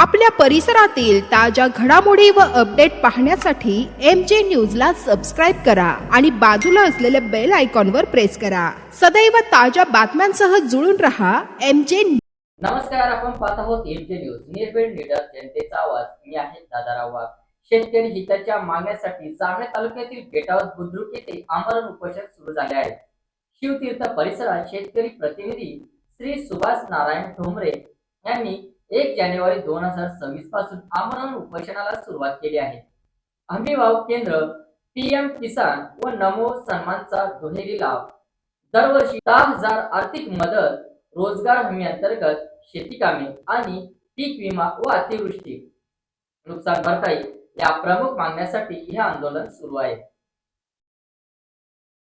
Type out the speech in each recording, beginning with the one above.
आपल्या परिसरातील ताज्या घडामोडी व अपडेट पाहण्यासाठी एम जे न्यूजला सबस्क्राईब करा आणि बाजूला असलेल्या बेल आयकॉनवर प्रेस करा. सदैव ताज्या बातम्यांसह जुळून रहा एम जे नमस्कार आपण पाहत आहोत एम जे न्यूज निर्भीड लीडर जनतेचा आवाज. मी आहे दादाराव वाघ शेतकरी हिताच्या मागण्यासाठी जामणे तालुक्यातील बेटावर बुद्रुक येथे आमरण उपोषण सुरू झाले आहे. शिवतीर्थ परिसरात शेतकरी प्रतिनिधी श्री सुभाष नारायण ठोंबरे यांनी एक जानेवारी दोन हजार सव्वीसपासून आमरण उपोषणाला सुरुवात केली आहे. हमीभाव केंद्र पीएम किसान व नमो सन्मानचा दुहेरी लाभ. दरवर्षी दहा हजार आर्थिक मदत रोजगार हमी अंतर्गत शेती कामे आणि पीक विमा व अतिवृष्टी. नुकसान भरपाई या प्रमुख मागण्यासाठी हे आंदोलन सुरू आहे.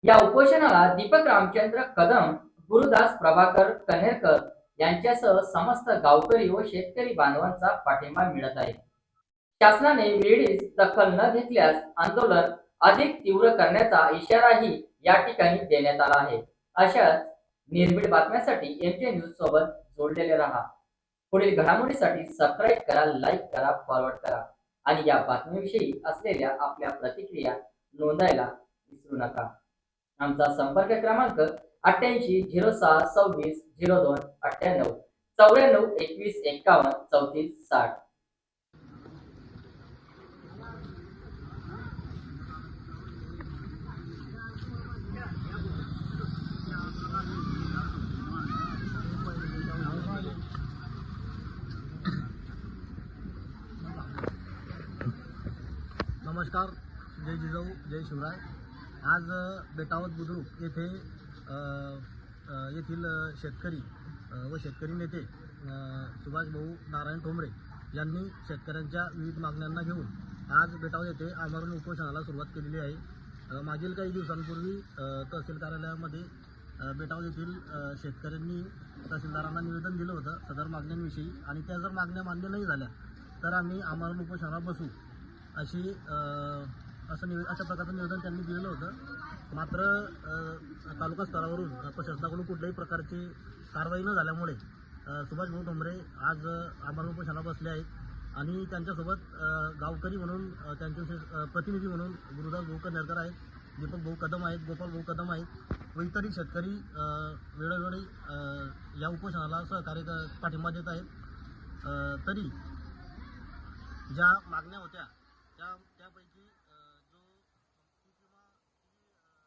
या उपोषणाला दीपक रामचंद्र कदम गुरुदास प्रभाकर कन्हेरकर यांच्यासह समस्त गावकरी व शेतकरी बांधवांचा पाठिंबा मिळत आहे. शासनाने वेळीच दखल न घेतल्यास आंदोलन अधिक तीव्र करण्याचा इशाराही या ठिकाणी देण्यात आला आहे. अशा निर्भीड बातम्यांसाठी एमजे न्यूज सोबत जोडलेले राहा. पुढील घडामोडीसाठी सबस्क्राईब करा लाईक करा फॉरवर्ड करा आणि या बातमीविषयी असलेल्या आपल्या प्रतिक्रिया नोंदायला विसरू नका. आमचा संपर्क क्रमांक अठ्ठ्याऐंशी झिरो सहा सव्वीस झिरो दोन अठ्ठ्याण्णव चौऱ्याण्णव एकवीस एक्कावन्न चौतीस साठ. नमस्कार जय जिजाऊ जय शिवराय. आज बेटावत बुद्रुक येथे येथील शेतकरी व शेतकरी नेते सुभाष भाऊ नारायण ठोंबरे यांनी शेतकऱ्यांच्या विविध मागण्यांना घेऊन आज बेटाव येथे आमरण उपोषणाला सुरुवात केलेली आहे. मागील काही दिवसांपूर्वी तहसील कार्यालयामध्ये बेटाव येथील शेतकऱ्यांनी तहसीलदारांना निवेदन दिलं होतं सदर मागण्यांविषयी आणि त्या जर मागण्या मान्य नाही झाल्या तर आम्ही आमरण उपोषणाला बसू अशी असं निवे अशा प्रकारचं निवेदन त्यांनी दिलेलं होतं. मात्र तालुका स्तरावरून प्रशासनाकडून कुठल्याही प्रकारची कारवाई न झाल्यामुळे सुभाष भाऊ ठोंबरे आज अ, उपोषणाला बसले आहेत. आणि त्यांच्यासोबत गावकरी म्हणून त्यांच्या त्यांचे प्रतिनिधी म्हणून गुरुदास भाऊ कनेरकर आहेत दीपक भाऊ कदम आहेत गोपाल भाऊ कदम आहेत. व इतरही शेतकरी वेळोवेळी या उपोषणाला सहकार्य पाठिंबा देत आहेत. तरी ज्या मागण्या होत्या त्या त्यापैकी अ, जो पीक विमाची अ,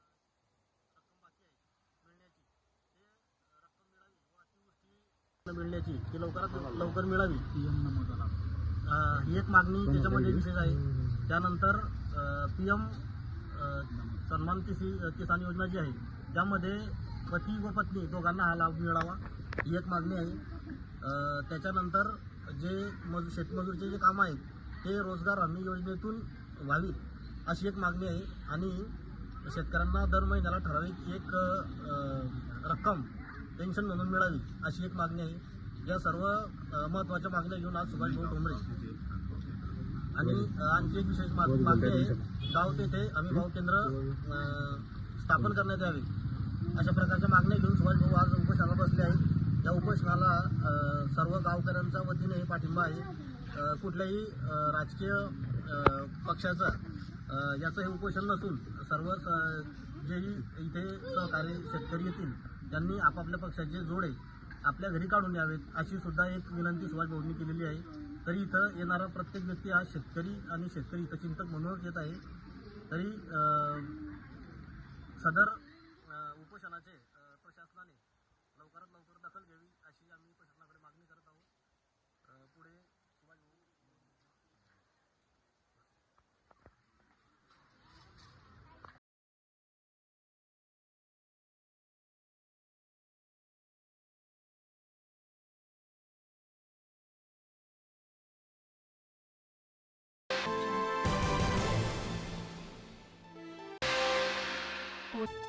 रक्कम बाकी आहे मिळण्याची ते अ, रक्कम मिळावी व अतिवृष्टी मिळण्याची ती लवकरात लवकर मिळावी. ही एक मागणी त्याच्यामध्ये विशेष आहे. त्यानंतर पी एम सन्मान किसी किसान योजना जी आहे त्यामध्ये पती व पत्नी दोघांना हा लाभ मिळावा ही एक मागणी आहे. त्याच्यानंतर जे मजू शेतमजूरचे जे कामं आहेत ते रोजगार हमी योजनेतून व्हावीत अशी एक मागणी आहे. आणि शेतकऱ्यांना दर महिन्याला ठराविक एक रक्कम पेन्शन म्हणून मिळावी अशी एक मागणी आहे. या सर्व महत्त्वाच्या मागण्या घेऊन आज सुभाषभाऊ डोंबरे आणि आणखी एक विशेष मागणी आहे. गाव तेथे अभिभाव केंद्र स्थापन करण्यात यावे अशा प्रकारच्या मागण्या घेऊन सुभाषभाऊ आज उपोषणाला बसले आहेत. या उपोषणाला सर्व गावकऱ्यांच्या वतीने पाठिंबा आहे. कुठल्याही राजकीय पक्षाचा पक्षाचं याचं हे उपोषण नसून सर्व जेही इथे सहकारी शेतकरी येतील त्यांनी आपापल्या पक्षाचे जोडे आपल्या घरी काढून यावेत अशी सुद्धा एक विनंती सुभाष भाऊंनी केलेली आहे. तरी इथं येणारा प्रत्येक व्यक्ती हा शेतकरी आणि शेतकरी हितचिंतक म्हणूनच येत आहे. तरी सदर उपोषणाचे What?